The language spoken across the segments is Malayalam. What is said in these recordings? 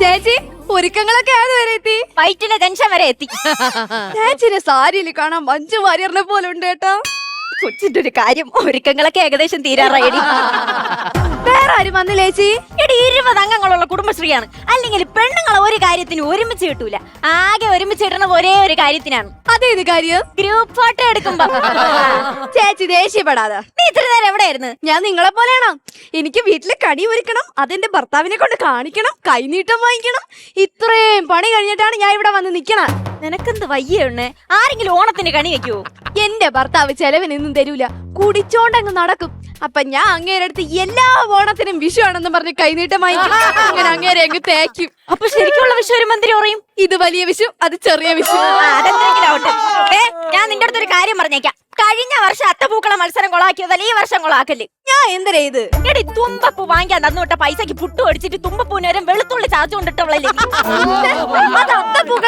ചേച്ചി ഒരുക്കങ്ങളൊക്കെ ഏത് വരെ എത്തി? വയറ്റിലെ ടെൻഷൻ വരെ എത്തി. ചേച്ചിന്റെ സാരിയിൽ കാണാൻ മഞ്ജു വാര്യറിനെ പോലെ ഉണ്ട് കേട്ടോ. കൊച്ചിന്റെ ഒരു കാര്യം ഒരുക്കങ്ങളൊക്കെ ഏകദേശം തീരാറായി. വേറെ ആരും വന്നില്ല ചേച്ചി? എടി ഇരുപത് അംഗങ്ങളുള്ള കുടുംബശ്രീയാണ് അല്ലെങ്കിൽ പെണ്ണുങ്ങളെ ഒരു കാര്യത്തിന് ഒരുമിച്ച് കിട്ടൂല. ആകെ ഒരുമിച്ച് കിട്ടണ ഒരേ ഒരു കാര്യത്തിനാണ്. അതേത് കാര്യം? ഗ്രൂപ്പ് ഫോട്ടോ എടുക്കുമ്പോ. ചേച്ചി ദേഷ്യപ്പെടാതെ. നീ ഇത്ര നേരം എവിടെയായിരുന്നു? ഞാൻ നിങ്ങളെ പോലെയാണോ? എനിക്ക് വീട്ടിൽ കണി ഒരുക്കണം അതെന്റെ ഭർത്താവിനെ കൊണ്ട് കാണിക്കണം കൈനീട്ടം വാങ്ങിക്കണം. ഇത്രയും പണി കഴിഞ്ഞിട്ടാണ് ഞാൻ ഇവിടെ വന്ന് നിക്കണ നിനക്കെന്ത് വയ്യുണ്ണേ ആരെങ്കിലും ഓണത്തിന് കണി വെക്കുവോ? എന്റെ ഭർത്താവ് ചെലവിനൊന്നും തരൂല. കുടിച്ചോണ്ടങ്ങ് നടക്കും. അപ്പൊ ഞാൻ അങ്ങേരെ അടുത്ത് എല്ലാ ഓണത്തിനും വിഷു ആണെന്ന് പറഞ്ഞ് കൈനീട്ടമായി. അങ്ങനെ അങ്ങേരെ അങ്ങ് തേക്കും. അപ്പൊ ശരിക്കുള്ള വിശ്വ മന്ത്രി പറയും? ഇത് വലിയ വിഷു അത് ചെറിയ വിഷു. അതെന്തെങ്കിലും ആവട്ടെ. ഞാൻ നിന്റെ അടുത്തൊരു കാര്യം പറഞ്ഞേക്കാം. കഴിഞ്ഞ വർഷം അത്തപൂക്കള മത്സരം കൊളാക്കിയതല്ല ഈ വർഷം കൊളാക്കൽ. ഞാൻ എന്തരാ ഇത്? എടി തുമ്പപ്പൂ വാങ്ങിക്കാൻ തന്നോട്ടെ പൈസക്ക് പുട്ടു അടിച്ചിട്ട് തുമ്പപ്പൂനേരം വെളുത്തുള്ളി ചാച്ചുകൊണ്ടിട്ടവളല്ലേ?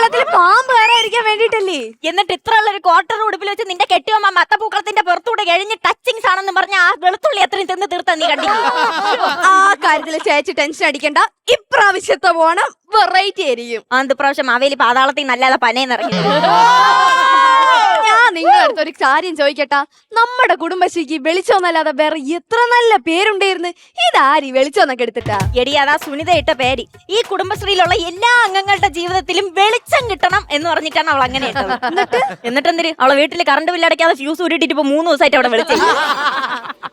അത് പാമ്പ് കയറാതിരിക്കാൻ വേണ്ടിട്ടല്ലേ? എന്നിട്ട് ഇത്ര ഉള്ള ഒരു ക്വാർട്ടർ ഉടുപ്പിൽ വെച്ച് നിന്റെ കെട്ടിയമ്മ അത്തപൂക്കളത്തിന്റെ പുറത്തൂടെ കഴിഞ്ഞ് ടച്ചിങ്സ് ആണെന്ന് പറഞ്ഞ ആ വെളുത്തുള്ളി എത്രയും തിന്ന് തീർത്ത നീ കണ്ടി ആ കാര്യത്തിൽ ചേച്ചി ടെൻഷൻ അടിക്കണ്ട. ഇപ്രാവശ്യത്തെ ഓണം വെറൈറ്റി ആയിരിക്കും. അത് പ്രാവശ്യം അവയിൽ പാതാളത്തിൽ നല്ലാതെ പനയെന്നിറങ്ങി നിങ്ങളുടെ അടുത്ത് ഒരു കാര്യം ചോദിക്കട്ടാ. നമ്മുടെ കുടുംബശ്രീക്ക് വെളിച്ചോന്നല്ലാതെ വേറെ എത്ര നല്ല പേരുണ്ടായിരുന്നു. ഇതാരി വെളിച്ചോന്നൊക്കെ എടുത്തിട്ടാ? എടി അതാ സുനിത ഇട്ട പേര്. ഈ കുടുംബശ്രീയിലുള്ള എല്ലാ അംഗങ്ങളുടെ ജീവിതത്തിലും വെളിച്ചം കിട്ടണം എന്ന് പറഞ്ഞിട്ടാണ് അവൾ അങ്ങനെ ഇട്ടത്. എന്നിട്ട്? എന്നിട്ട് എന്തിന് അവളെ വീട്ടിൽ കറണ്ട് ബില്ല് അടയ്ക്കാതെ ഫ്യൂസ് ഊരിട്ടിട്ട് ഇപ്പൊ മൂന്ന് ദിവസമായിട്ട് അവിടെ വിളിച്ചു.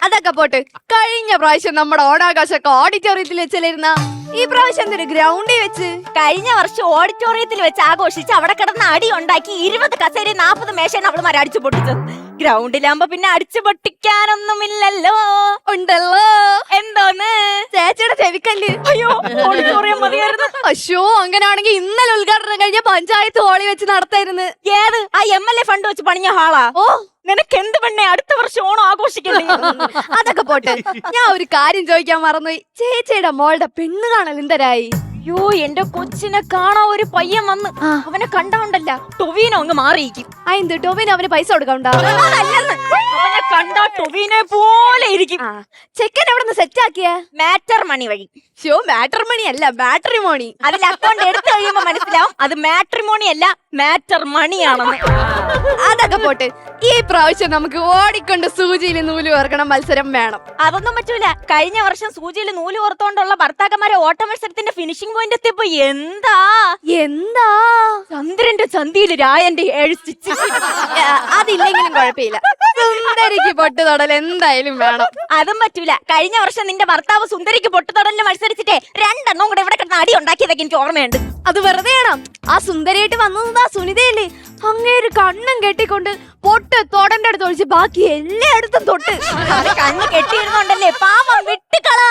അതൊക്കെ പോട്ട്. കഴിഞ്ഞ പ്രാവശ്യം നമ്മുടെ ഓണാകാശൊക്കെ ഓഡിറ്റോറിയത്തിൽ വെച്ചല്ലായിരുന്ന ഈ പ്രാവശ്യം എന്തൊരു ഗ്രൗണ്ടിൽ വെച്ച്? കഴിഞ്ഞ വർഷം ഓഡിറ്റോറിയത്തിൽ വെച്ച് ആഘോഷിച്ച് അവിടെ കിടന്ന് അടി ഉണ്ടാക്കി ഇരുപത് കസേര നാപ്പത് മേശയാണ് അവളുമാർ അടിച്ചു പൊട്ടിച്ചത് ഗ്രൗണ്ടിലാകുമ്പോ പിന്നെ അടിച്ചു പൊട്ടിക്കാനൊന്നുമില്ലല്ലോ. ഉണ്ടല്ലോ. എന്തോന്ന്? ചേച്ചിയുടെ ചെവിക്കല്ല്. അയ്യോ ഓഡിറ്റോറിയം മതിയായിരുന്നു. അശോ അങ്ങനെയാണെങ്കിൽ ഇന്നലെ ഉദ്ഘാടനം കഴിഞ്ഞ പഞ്ചായത്ത് ഹോളി വെച്ച് നടത്തായിരുന്നു. ഏത്? ആ എം എൽ എ ഫണ്ട് വെച്ച് പണിഞ്ഞ ഹാളാ ഓ. നിനക്ക് എന്ത് പെണ്ണെ? അടുത്ത വർഷം ഓണം ആഘോഷിക്കണ്ടേ? അതൊക്കെ പോട്ടെ. ഞാൻ ഒരു കാര്യം ചോദിക്കാൻ മറന്നുപോയി. ചേച്ചിയുടെ മോളുടെ പെണ്ണ് കാണൽ എന്തരായി? അയ്യോ എന്റെ കൊച്ചിനെ കാണാൻ ഒരു പയ്യൻ വന്ന്. അവനെ കണ്ടാണ്ടല്ല ടൊവീനോ അങ്ങ് മാറിയിരിക്കും. അതെന്ത് ടോവിന് അവന് പൈസ കൊടുക്കണ്ട അതല്ലെന്ന്. അവനെ കണ്ടാ ടൊവീനെ പോലെ ഇരിക്കും. ആ. ചെക്കൻ എവിടെ നിന്ന് സെറ്റ് ആക്കിയ? മാറ്റർ മണി വഴി. ഷോ മാറ്റർ മണി അല്ല മാട്രിമോണി. അതിൽ അക്കൗണ്ട് എടുത്തു കഴിയുമ്പോ മനസ്സിലാവും അത് മാട്രിമോണി അല്ല മാറ്റർ മണിയാണെന്ന് പോട്ടെ. ഈ പ്രാവശ്യം നമുക്ക് ഓടിക്കൊണ്ട് സൂചിയിൽ നൂൽ ഓർക്കണ മത്സരം വേണം. അതൊന്നും പറ്റൂല. കഴിഞ്ഞ വർഷം സൂചിയിൽ നൂൽ ഓർത്തോണ്ടുള്ള ഭർത്താക്കന്മാരെ ഓട്ട മത്സരത്തിന്റെ ഫിനിഷിംഗ് പോയിന്റ് എത്തിയപ്പോ എന്താ? എന്താ? ചന്ദ്രന്റെ ചന്തിയിൽ രായന്റെ ഏഴ് സ്റ്റിച്ച് അതില്ലെങ്കിലും കുഴപ്പമില്ല. സുന്ദരിക്ക് പൊട്ട് തൊടൽ എന്തായാലും വേണം. അതും പറ്റൂല. കഴിഞ്ഞ വർഷം നിന്റെ ഭർത്താവ് സുന്ദരിക്ക് പൊട്ടുതൊടലിന് മത്സരിച്ചിട്ടേ രണ്ടെണ്ണം കൂടെ ഇവിടെ കിടന്ന് അടി ഉണ്ടാക്കിയതൊക്കെ എനിക്ക് ഓർമ്മയുണ്ട്. അത് വെറുതെയാണ്? ആ സുന്ദരിയായിട്ട് വന്നത് സുനിതയല്ലേ? അങ്ങേര് കണ്ണും കെട്ടിക്കൊണ്ട് പൊട്ട് തൊടന്റെ അടുത്ത് ഒഴിച്ച് ബാക്കി എല്ലായിടത്തും തൊട്ട്. കണ്ണ് കെട്ടിയിരുന്നോണ്ടല്ലേ? പാവം വിട്ടുകള.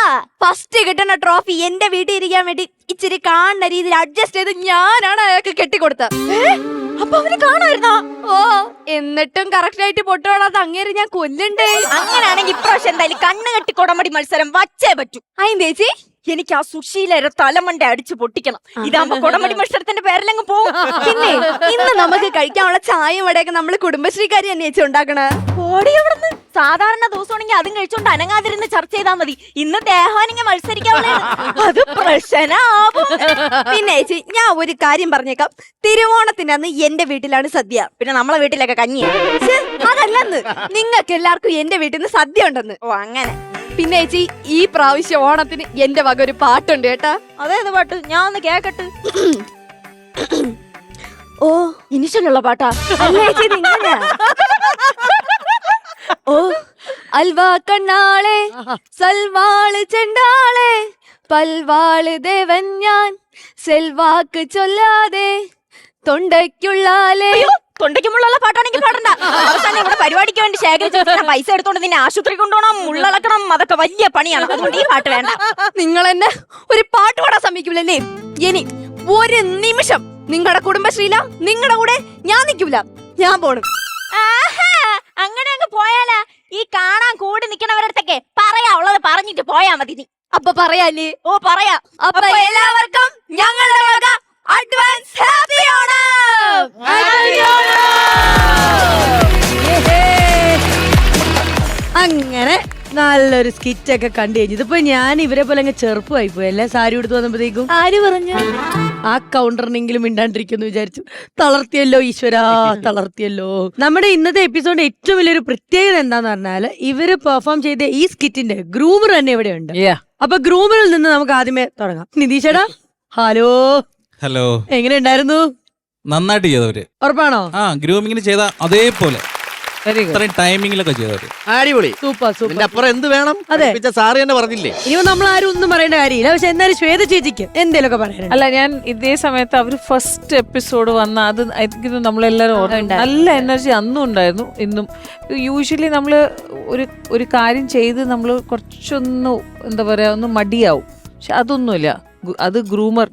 ഫസ്റ്റ് കിട്ടുന്ന ട്രോഫി എന്റെ വീട്ടിൽ ഇരിക്കാൻ വേണ്ടി ഇച്ചിരി കാണുന്ന രീതിയിൽ അഡ്ജസ്റ്റ് ചെയ്ത് ഞാനാണ് അയാൾക്ക് കെട്ടിക്കൊടുത്ത അപ്പൊ അവന് കാണായിരുന്നോ? ഓ എന്നിട്ടും കറക്റ്റ് ആയിട്ട് പൊട്ടുകൊള്ളാത്ത അങ്ങേര് ഞാൻ കൊല്ലണ്ടേ. അങ്ങനെയാണെങ്കിൽ ഇപ്രാവശ്യം എന്തായാലും കണ്ണ് കെട്ടി കൊടമടി മത്സരം വച്ചേ പറ്റൂ. അയിൻ ചേച്ചി എനിക്ക് ആ സുശീലരെ തലമണ്ട അടിച്ചു പൊട്ടിക്കണം. ഇതാകുമ്പോ കൊടമടി മത്സരത്തിന്റെ പേരിലങ്ങ് പോകും പിന്നെ? ഇന്ന് നമുക്ക് കഴിക്കാനുള്ള ചായയും വടയൊക്കെ നമ്മൾ കുടുംബശ്രീക്കാരി തന്നെ വെച്ച് ഉണ്ടാക്കണേ. ഓടി അവിടുന്ന്. സാധാരണ ദിവസമാണെങ്കിൽ അതും കഴിച്ചോണ്ട് അനങ്ങാതിരുന്ന് ചർച്ച ചെയ്താൽ മതി. ഇന്ന് ദേഹാനിങ്ങ മത്സരിക്കാവുന്ന. അത് പ്രശ്നമാവും പിന്നെ ചേച്ചി ഞാൻ ഒരു കാര്യം പറഞ്ഞേക്കാം. തിരുവോണത്തിന് അന്ന് എന്റെ വീട്ടിലാണ് സദ്യ. പിന്നെ നമ്മളെ വീട്ടിലൊക്കെ കഞ്ഞി അതല്ലെന്ന്. നിങ്ങൾക്ക് എല്ലാവർക്കും എന്റെ വീട്ടിൽ നിന്ന് സദ്യ ഉണ്ടെന്ന്. ഓ അങ്ങനെ. പിന്നെ ചേച്ചി ഈ പ്രാവശ്യം ഓണത്തിന് എന്റെ വക ഒരു പാട്ടുണ്ട് കേട്ടാ. അതേത് പാട്ട്? ഞാൻ ഒന്ന് കേക്കട്ട്. ഓ ഇനിഷ്യലുള്ള പാട്ടാ. അല്ല ചേച്ചി നിങ്ങളാ ഓ അൽവാ കണ്ണാളെ സൽവാൾ ചെണ്ടാളെ പൽവാൾ ദേവൻ ഞാൻ സെൽവാക്ക് ചൊല്ലാതെ തൊണ്ടയ്ക്കുള്ളാലേ. അയ്യോ തൊണ്ടയ്ക്കുമുള്ള പാട്ടാണെങ്കിൽ പാടണ്ട. പരിപാടിക്ക് വേണ്ടി ശേഖരിച്ച പൈസ എടുത്തോണ്ട് നിന്നെ ആശുപത്രി കൊണ്ടുപോകണം മുള്ളളക്കണം. അതൊക്കെ വലിയ പണിയാണ്. അതുകൊണ്ട് ഈ പാട്ട് വേണ്ട. നിങ്ങൾ എന്നെ ഒരു പാട്ട് പാടാൻ സമ്മതിക്കൂലല്ലേ? ഇനി ഒരു നിമിഷം നിങ്ങളുടെ കുടുംബശ്രീല നിങ്ങളുടെ കൂടെ ഞാൻ നിൽക്കൂല. ഞാൻ പോണു. അങ്ങനെ അങ്ങ് പോയാലാ. ഈ കാണാൻ കൂടി നിക്കണവരടുത്തൊക്കെ പറയാ ഉള്ളത് പറഞ്ഞിട്ട് പോയാ മതി നീ അപ്പൊ പറയാല്ലേ? ഓ പറയാ. അപ്പൊ എല്ലാവർക്കും ഞങ്ങളുടെ ഹാപ്പി അഡ്വാൻസ് ഹാപ്പി ഓണം അങ്ങനെ നല്ലൊരു സ്കിറ്റ് ഒക്കെ കണ്ടു കഴിഞ്ഞു. ഇതിപ്പോ ഞാൻ ഇവരെ പോലെ അങ്ങ് ചെറുപ്പമായി പോയി അല്ലേ? സാരി എടുത്ത് വന്നപ്പോഴത്തേക്കും ആര് പറഞ്ഞു? ആ കൗണ്ടറിനെങ്കിലും മിണ്ടാണ്ടിരിക്കുന്നു വിചാരിച്ചു. തളർത്തിയല്ലോ ഈശ്വരാ തളർത്തിയല്ലോ. നമ്മുടെ ഇന്നത്തെ എപ്പിസോഡ് ഏറ്റവും വലിയൊരു പ്രത്യേകത എന്താന്ന് പറഞ്ഞാൽ ഇവർ പെർഫോം ചെയ്ത ഈ സ്കിറ്റിന്റെ ഗ്രൂമർ തന്നെ ഇവിടെ ഉണ്ട്. അപ്പൊ ഗ്രൂമറിൽ നിന്ന് നമുക്ക് ആദ്യമേ തുടങ്ങാം. നിതീഷടാ ഹലോ. ഹലോ. എങ്ങനെ ഉണ്ടായിരുന്നു? നന്നായിട്ട് ചെയ്തവര്. ഉറപ്പാണോ? ആ ഗ്രൂമിങ്ങിന് ചെയ്ത അതേപോലെ. ഇത്രയും ടൈമിങ്ങിലൊക്കെ ചെയ്തത് അടിപൊളി സൂപ്പർ സൂപ്പർ ഇതിന്റെ അപ്പുറം എന്ത് വേണം അതെ. പഠിപ്പിച്ച സാറ് തന്നെ പറഞ്ഞില്ലേ ഇനി നമ്മൾ ആരും ഒന്നും പറയേണ്ട കാര്യമില്ല പക്ഷെ എന്തായാലും ശ്വേത ചേച്ചിക്ക് എന്തേലൊക്കെ പറയാനുണ്ട് അല്ല ഞാൻ ഇതേ സമയത്ത് അവർ ഫസ്റ്റ് എപ്പിസോഡ് വന്ന അത് എനിക്ക് നമ്മളെല്ലാരും ഓർമ്മ നല്ല എനർജി അന്നും ഉണ്ടായിരുന്നു ഇന്നും യൂഷ്വലി നമ്മൾ ഒരു ഒരു കാര്യം ചെയ്ത് നമ്മൾ കുറച്ചൊന്ന് എന്താ പറയാ ഒന്ന് മടിയാവും പക്ഷെ അതൊന്നുമില്ല ഗു- അത് groomer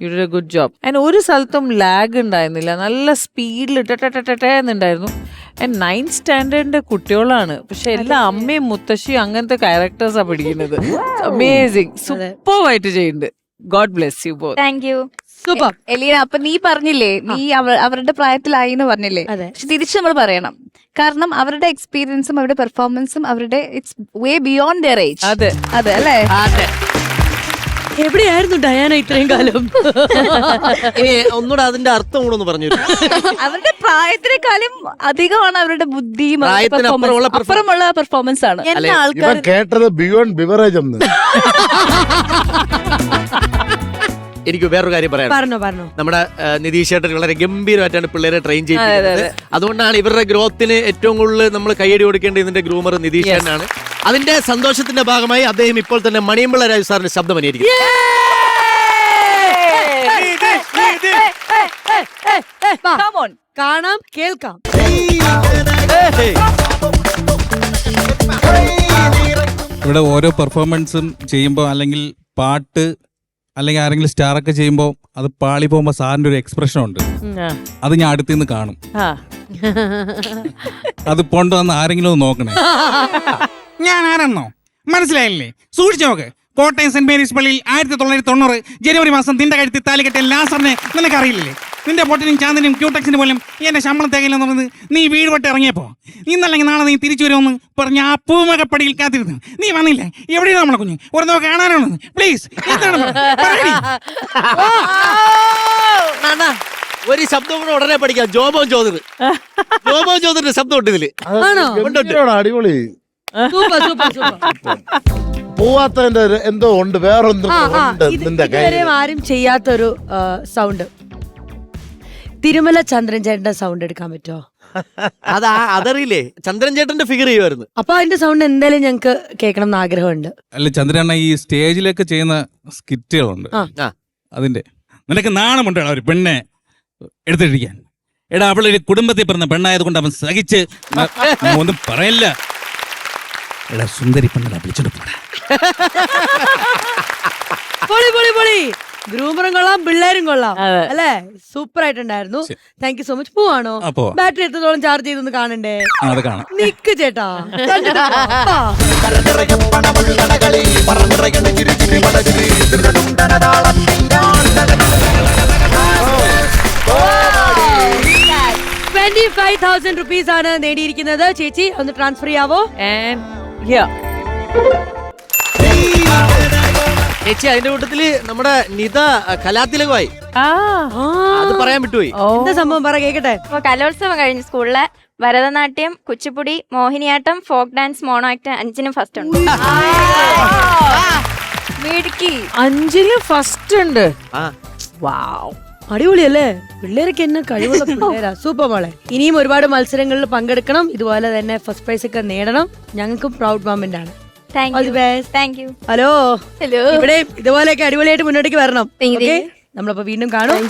you a good job അതിന് ഒരു സ്ഥലത്തും ലാഗ് ഉണ്ടായിരുന്നില്ല നല്ല സ്പീഡിൽ എന്നുണ്ടായിരുന്നു ആൻഡ് നയൻത് സ്റ്റാൻഡേർഡിന്റെ കുട്ടികളാണ്. പക്ഷെ എല്ലാ അമ്മയും മുത്തശ്ശിയും അങ്ങനത്തെ ക്യാരക്ടേഴ്സാണ് പഠിക്കുന്നത് അമേസിങ് സൂപ്പർവായിട്ട് ചെയ്യുന്നുണ്ട്. God bless you both thank you super Elina അപ്പൊ നീ പറഞ്ഞില്ലേ നീ അവ- അവരുടെ പ്രായത്തിലായി എന്ന് പറഞ്ഞില്ലേ? അതെ. പക്ഷെ തിരിച്ച് നമ്മൾ പറയണം. കാരണം അവരുടെ എക്സ്പീരിയൻസും അവരുടെ പെർഫോമൻസും അവരുടെ it's way beyond their age അതെ. അതെ അല്ലേ? എവിടെയായിരുന്നു ഡയാന ഇത്രയും കാലം? ഇനി ഒന്നുകൂടെ അതിന്റെ അർത്ഥം കൂടെ ഒന്ന് പറഞ്ഞു തരൂ. അവരുടെ പ്രായത്തിനേക്കാളും അധികമാണ് അവരുടെ ബുദ്ധിയും അവരുടെ പ്രായത്തിനപ്പുറമുള്ള performance. അപ്പുറമുള്ള പെർഫോമൻസ് ആണ്. ആൾക്കാർ കേട്ടത് ബിയോണ്ട് ബിവറേജ് എന്ന്. എനിക്ക് വേറൊരു കാര്യം പറയാം പറഞ്ഞു പറഞ്ഞു. നമ്മുടെ ആ, നിതീഷ് ചേട്ടൻ വളരെ ഗംഭീരമായിട്ടാണ് പിള്ളേരെ ട്രെയിൻ ചെയ്തിരിക്കുന്നത് അതുകൊണ്ടാണ് ഇവരുടെ ഗ്രോത്തിന് ഏറ്റവും കൂടുതൽ നമ്മൾ കൈയടി കൊടുക്കേണ്ടത് ഇതിന്റെ ഗ്രൂമർ നിതീഷ് ചേട്ടനാണ് അതിന്റെ സന്തോഷത്തിന്റെ ഭാഗമായി അദ്ദേഹം ഇപ്പോൾ തന്നെ മണിയമ്പിള രാജു സാറിന്റെ ശബ്ദം അനുകരിക്കും വാ. Come on. കാണാം കേൾക്കാം. ഇവിടെ ഓരോ പെർഫോമൻസും ചെയ്യുമ്പോൾ അല്ലെങ്കിൽ പാട്ട് അല്ലെങ്കിൽ ആരെങ്കിലും സ്റ്റാർ ഒക്കെ ചെയ്യുമ്പോൾ അത് പാളി പോകുമ്പോൾ സാറിന്റെ ഒരു എക്സ്പ്രഷൻ ഉണ്ട്. അത് ഞാൻ അടുത്ത് നിന്ന് കാണും. ആ. അത് കൊണ്ടുവന്ന് ആരെങ്കിലും ഒന്ന് നോക്കണേ. ഞാൻ ആരെന്നോ മനസ്സിലായില്ലേ? സൂക്ഷിച്ചു നോക്ക്. കോട്ടയം സെന്റ് മേരീസ് പള്ളിയിൽ ആയിരത്തി തൊള്ളായിരത്തി തൊണ്ണൂറ് ജനുവരി മാസം നിന്റെ കഴുത്തിൽ താലികെട്ടിയ ലാസറിനെ നിനക്കറിയില്ലേ? നിന്റെ പൊട്ടിനും ചാന്തിനും ക്യൂടെക്സിന് പോലും എന്റെ ശമ്പളം തികയില്ലെന്ന് പറഞ്ഞത് നീ വീട് വിട്ട് ഇറങ്ങിയപ്പോ? ഇന്നല്ലെങ്കിൽ നാളെ നീ തിരിച്ചു വരുമെന്ന് പറഞ്ഞ ആ പൂമകപ്പടിയിൽ കാത്തിരുന്നു. നീ വന്നില്ലേ? എവിടെയാണ് നമ്മളെ കുഞ്ഞ്? ഒരു നോക്ക് കാണാനാണ് പ്ലീസ് എന്താണ് ഒരു ശബ്ദം കൂടെ ഉടനെ പഠിക്കാം. ജോബോ ചോദർ ജോബോ ചോദറിന്റെ ശബ്ദം ഉണ്ട് ഇതിൽ. അടിപൊളി? Super super super. പോവാത്തതിന്റെ ഒരു എന്തോ ഉണ്ട് ആ ആ ഉണ്ട് ഇത് നിന്റെ ഇതുവരെ കയ്യിൽ ആരും ചെയ്യാത്തൊരു സൗണ്ട് തിരുമല ചന്ദ്രൻ ചേട്ടന്റെ സൗണ്ട് എടുക്കാൻ പറ്റുമോ അതാ അതറിയില്ലേ? ചന്ദ്രൻ ചേട്ടന്റെ ഫിഗർ ചെയ്യുമായിരുന്നു അപ്പൊ അതിന്റെ സൗണ്ട് എന്തായാലും ഞങ്ങക്ക് കേൾക്കണം എന്ന് ആഗ്രഹമുണ്ട്. അല്ല ചന്ദ്രണ്ണ ഈ സ്റ്റേജിലൊക്കെ ചെയ്യുന്ന സ്കിറ്റുകളുണ്ട്. ആ. ആ. അതിന്റെ. നിനക്ക് നാണമുണ്ടോ ഒരു പെണ്ണെ എടുത്തിട്ടിരിക്കാൻ? എടാ അവളൊരു കുടുംബത്തിൽ പിറന്ന പെണ്ണായത് കൊണ്ട് അവൻ സഹിച്ച് ന- ഒന്നും പറയല്ല. എടാ സുന്ദരി പെണ്ണടാ വിളിച്ചോണ്ട് പോടാ. പൊളി പൊളി പൊളി. ഗ്രൂമറും കൊള്ളാം പിള്ളേരും കൊള്ളാം. അതെ. അല്ലേ? സൂപ്പർ ആയിട്ടുണ്ടായിരുന്നു. താങ്ക് യു സോ മച്ച് പോവാണോ? ബാറ്ററി എത്രത്തോളം ചാർജ് ചെയ്തൊന്ന് കാണണ്ടേ? ആ, അത് കാണാം. നിക്ക് ചേട്ടാ. കണ്ടിട്ട് പോ. ആ. ട്വന്റി ഫൈവ് തൗസൻഡ് റുപ്പീസ് ആണ് നേടിയിരിക്കുന്നത്. ചേച്ചി ഒന്ന് ട്രാൻസ്ഫർ ചെയ്യാവോ? ആൻഡ് ഹിയർ ചേച്ചി അതിന്റെ കൂട്ടത്തിൽ നമ്മുടെ നിത കലാതിലകമായി. അത് പറയാൻ വിട്ടുപോയി. എന്താ സംഭവം? പറ കേക്കട്ടെ. അപ്പൊ കലോത്സവം കഴിഞ്ഞു സ്കൂളിലെ Bharatanatyam Kuchipudi Mohiniyattam folk dance mono act അഞ്ചിനും ഫസ്റ്റ് ഉണ്ട്. മിടുക്കി. അഞ്ചിൽ ഫസ്റ്റ് ഉണ്ട്. വാവ് അടിപൊളിയല്ലേ? പിള്ളേരൊക്കെ എന്നെ കഴിവുള്ള പിള്ളേരാ? സൂപ്പർ മോളെ. ഇനിയും ഒരുപാട് മത്സരങ്ങളിൽ പങ്കെടുക്കണം. ഇതുപോലെ തന്നെ ഫസ്റ്റ് പ്രൈസ് ഒക്കെ നേടണം. ഞങ്ങൾക്കും പ്രൗഡ് മൊമെന്റ് ആണ്. ഹലോ ഹലോ ഇവിടെ ഇതുപോലെയൊക്കെ അടിപൊളിയായിട്ട് മുന്നോട്ടേക്ക് വരണം. നമ്മളപ്പോ വീണ്ടും കാണും.